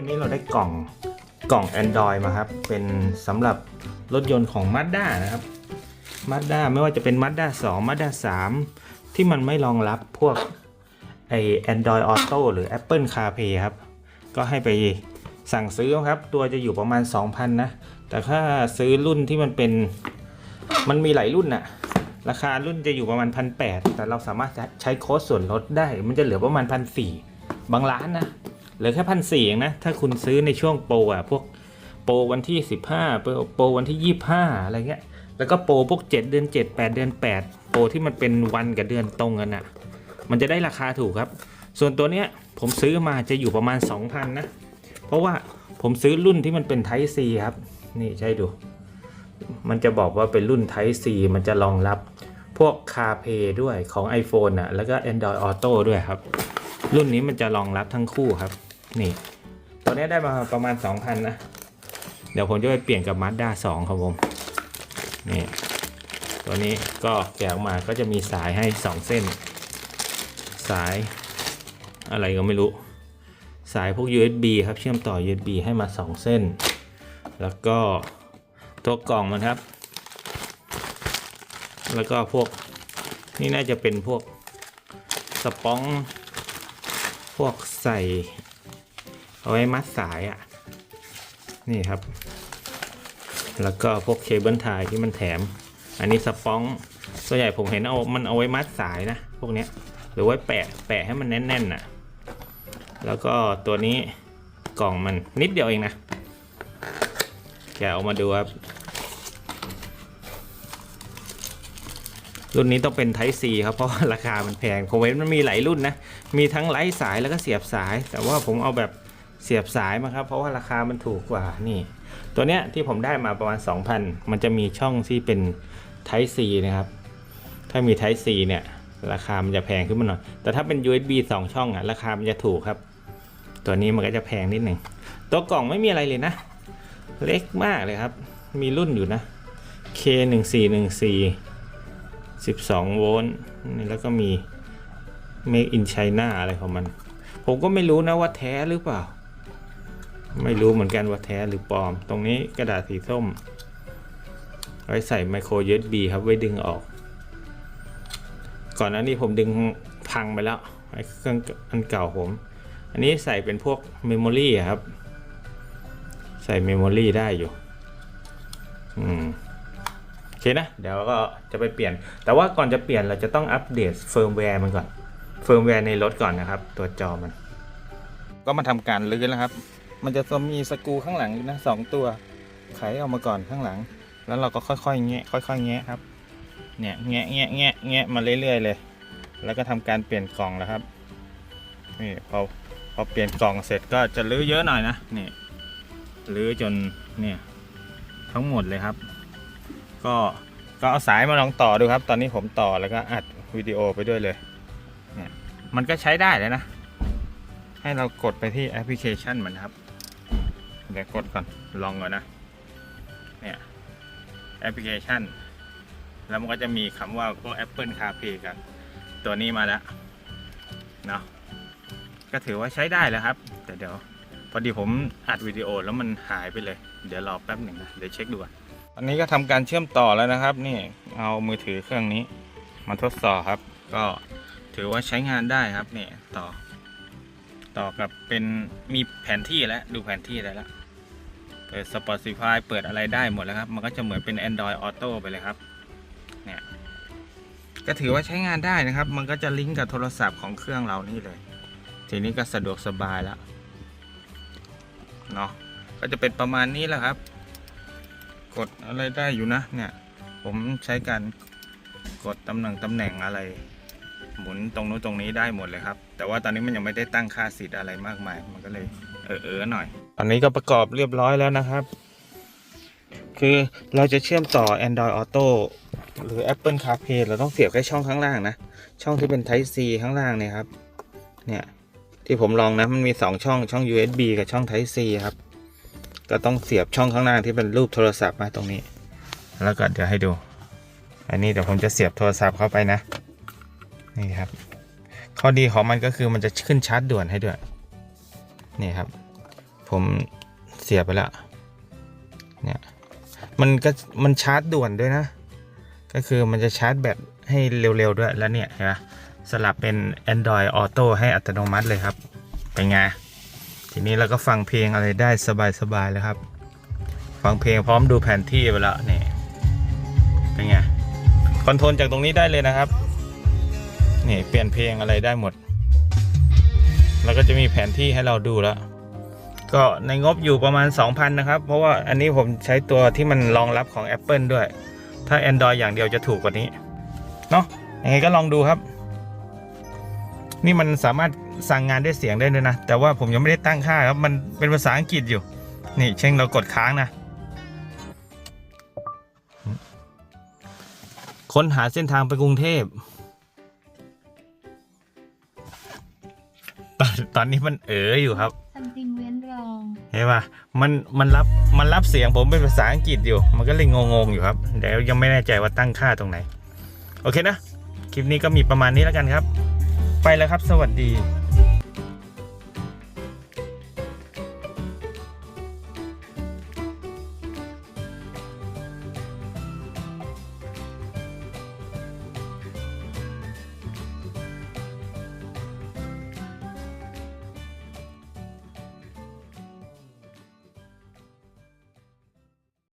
วันนี้เราได้กล่องกล่อง Android มาครับ เป็นสำหรับรถยนต์ของ Mazda นะครับ Mazda ไม่ว่าจะเป็น Mazda 2 Mazda 3 ที่มันไม่รองรับพวกไอ Android Auto หรือ Apple CarPlay ครับ ก็ให้ไปสั่งซื้อครับ ตัวจะอยู่ประมาณ 2,000 นะ แต่ถ้าซื้อรุ่นที่มันเป็นมันมีหลายรุ่นน่ะ ราคารุ่นจะอยู่ประมาณพันแแต่เราสามารถใช้โค้ดส่วนลดได้ มันจะเหลือประมาณพันสบางร้านนะ เหลือแค่พันสี่เองนะ ถ้าคุณซื้อในช่วงโปรอะพวกโปรวันที่ 15โปรโปรวันที่ 25 อะไรเงี้ย แล้วก็โปรพวก 7 เดือน 7 8 เดือน 8 โปรที่มันเป็นวันกับเดือนตรงกันอะ มันจะได้ราคาถูกครับ ส่วนตัวเนี้ยผมซื้อมาจะอยู่ประมาณ 2,000 นะ เพราะว่าผมซื้อรุ่นที่มันเป็น Type C ครับ นี่ใช่ดู มันจะบอกว่าเป็นรุ่น Type C มันจะรองรับพวก CarPlay ด้วยของ iPhone อะ แล้วก็ Android Auto ด้วยครับ รุ่นนี้มันจะรองรับทั้งคู่ครับ นี่ ตัวนี้ได้มาประมาณ 2,000 นะ เดี๋ยวผมจะไปเปลี่ยนกับ Mazda 2ครับผม นี่ ตัวนี้ก็แกะออกมาก็จะมีสายให้ 2 เส้น สายอะไรก็ไม่รู้ สายพวก USB ครับ เชื่อมต่อ USB ให้มา 2 เส้น แล้วก็ตัวกล่องมันครับ แล้วก็พวกนี่น่าจะเป็นพวกสปอง พวกใส่ เอาไว้มัดสายอะ่ะ นี่ครับ แล้วก็พวกเคเบิลไทยที่มันแถม อันนี้สปองส่วนใหญ่ผมเห็นเอามันเอาไว้มัดสายนะ พวกเนี้ยหรือไว้แปะแปะให้มันแน่นๆน่ะ แล้วก็ตัวนี้กล่องมันนิดเดียวเองนะแกะออกมาดูครับรุ่นนี้ต้องเป็น Type C ครับ เพราะราคามันแพงผมเห็นมันมีหลายรุ่นนะ มีทั้งไร้สายแล้วก็เสียบสาย แต่ว่าผมเอาแบบ เสียบสายมาครับ เพราะว่าราคามันถูกกว่านี่ ตัวเนี้ยที่ผมได้มาประมาณ 2,000 มันจะมีช่องที่เป็น Type C นะครับ ถ้ามี Type C เนี่ย ราคามันจะแพงขึ้นมาหน่อย แต่ถ้าเป็น USB 2 ช่องอะราคามันจะถูกครับ ตัวนี้มันก็จะแพงนิดหนึ่งตัวกล่องไม่มีอะไรเลยนะ เล็กมากเลยครับ มีรุ่นอยู่นะ K 1 4 1 4 12โวลต์นี่แล้วก็มี Make in China อะไรของมัน ผมก็ไม่รู้นะว่าแท้หรือเปล่า ไม่รู้เหมือนกันว่าแท้หรือปลอม ตรงนี้กระดาษสีส้ม ไว้ใส่ไมโคร USB ครับ ไว้ดึงออก ก่อนหน้านี้ผมดึงพังไปแล้วไอ้เครื่องอันเก่าผม อันนี้ใส่เป็นพวกเมมโมรี่ครับ ใส่เมมโมรี่ได้อยู่ อืมโอเคนะ เดี๋ยวก็จะไปเปลี่ยน แต่ว่าก่อนจะเปลี่ยนเราจะต้องอัปเดตเฟิร์มแวร์มันก่อน เฟิร์มแวร์ในรถก่อนนะครับ ตัวจอมัน ก็มาทำการลื้อแล้วครับ มันจะมีสกูข้างหลังนะสองตัวไขออกมาก่อนข้างหลัง แล้วเราก็ค่อยๆแงะค่อยๆแงะครับเนี่ยแงะแงะแงะแงะมาเรื่อยๆเลย แล้วก็ทำการเปลี่ยนกล่องแล้วครับนี่พอพอเปลี่ยนกล่องเสร็จก็จะลื้อเยอะหน่อยนะนี่ลื้อจนเนี่ยทั้งหมดเลยครับ ก็ก็เอาสายมาลองต่อดูครับ ตอนนี้ผมต่อแล้วก็อัดวิดีโอไปด้วยเลยเนี่ยมันก็ใช้ได้เลยนะ ให้เรากดไปที่แอปพลิเคชันมันครับ เดี๋ยวกดก่อน ลองก่อนนะ เนี่ย แอปพลิเคชัน แล้วมันก็จะมีคำว่าพวก Apple CarPlay กันตัวนี้มาแล้วเนาะก็ถือว่าใช้ได้แล้วครับ แต่เดี๋ยว พอดีผมอัดวิดีโอแล้วมันหายไปเลย เดี๋ยวรอแป๊บหนึ่งนะ เดี๋ยวเช็คดูก่อนตอนนี้ก็ทำการเชื่อมต่อแล้วนะครับ นี่เอามือถือเครื่องนี้ มาทดสอบครับ ก็ถือว่าใช้งานได้ครับ นี่ต่อ ต่อกับเป็นมีแผนที่แล้วดูแผนที่ได้แล้ว เปิด Spotify เปิดอะไรได้หมดแล้วครับ มันก็จะเหมือนเป็น Android Auto ไปเลยครับ เนี่ย ก็ถือว่าใช้งานได้นะครับ มันก็จะลิงก์กับโทรศัพท์ของเครื่องเรานี่เลย ทีนี้ก็สะดวกสบายแล้วเนาะ ก็จะเป็นประมาณนี้แหละครับ กดอะไรได้อยู่นะ เนี่ย ผมใช้การกดตำแหน่งตำแหน่งอะไร หมุนตรงนู้นตรงนี้ได้หมดเลยครับ แต่ว่าตอนนี้มันยังไม่ได้ตั้งค่าสิทธิ์อะไรมากมาย มันก็เลย เออเออหน่อย ตอนนี้ก็ประกอบเรียบร้อยแล้วนะครับ คือเราจะเชื่อมต่อ Android Auto หรือ Apple CarPlay เราต้องเสียบแค่ช่องข้างล่างนะ ช่องที่เป็น Type C ข้างล่างเนี่ยครับ เนี่ย ที่ผมลองนะ มันมี 2 ช่องช่อง USB กับช่อง Type C ครับ ก็ต้องเสียบช่องข้างล่างที่เป็นรูปโทรศัพท์มาตรงนี้ แล้วก็เดี๋ยวให้ดู อันนี้เดี๋ยวผมจะเสียบโทรศัพท์เข้าไปนะ นี่ครับ ข้อดีของมันก็คือมันจะขึ้นชาร์จด่วนให้ด้วย นี่ครับ ผมเสียบไปแล้วเนี่ยมันก็มันชาร์จด่วนด้วยนะ ก็คือมันจะชาร์จแบตให้เร็วๆด้วยแล้วเนี่ยเห็นไหมสลับเป็น Android Auto ให้อัตโนมัติเลยครับ เป็นไง ทีนี้เราก็ฟังเพลงอะไรได้สบายๆเลยครับ ฟังเพลงพร้อมดูแผนที่ไปแล้วนี่เป็นไงคอนโทรลจากตรงนี้ได้เลยนะครับ นี่เปลี่ยนเพลงอะไรได้หมด แล้วก็จะมีแผนที่ให้เราดูแล้ว ก็ในงบอยู่ประมาณ 2,000 นะครับ เพราะว่าอันนี้ผมใช้ตัวที่มันรองรับของ Apple ด้วย ถ้า Android อย่างเดียวจะถูกกว่านี้ เนาะยังไงก็ลองดูครับ นี่มันสามารถสั่งงานด้วยเสียงได้ด้วยนะ แต่ว่าผมยังไม่ได้ตั้งค่าครับ มันเป็นภาษาอังกฤษอยู่ นี่เช่นเรากดค้างนะ ค้นหาเส้นทางไปกรุงเทพ ตอนตอนนี้มันเอ๋ออยู่ครับ something went wrong เห็นปะมันมันรับมันรับเสียงผมเป็นภาษาอังกฤษอยู่ มันก็เลยงงๆอยู่ครับเดี๋ยวยังไม่แน่ใจว่าตั้งค่าตรงไหน โอเคนะ คลิปนี้ก็มีประมาณนี้แล้วกันครับ ไปแล้วครับ สวัสดี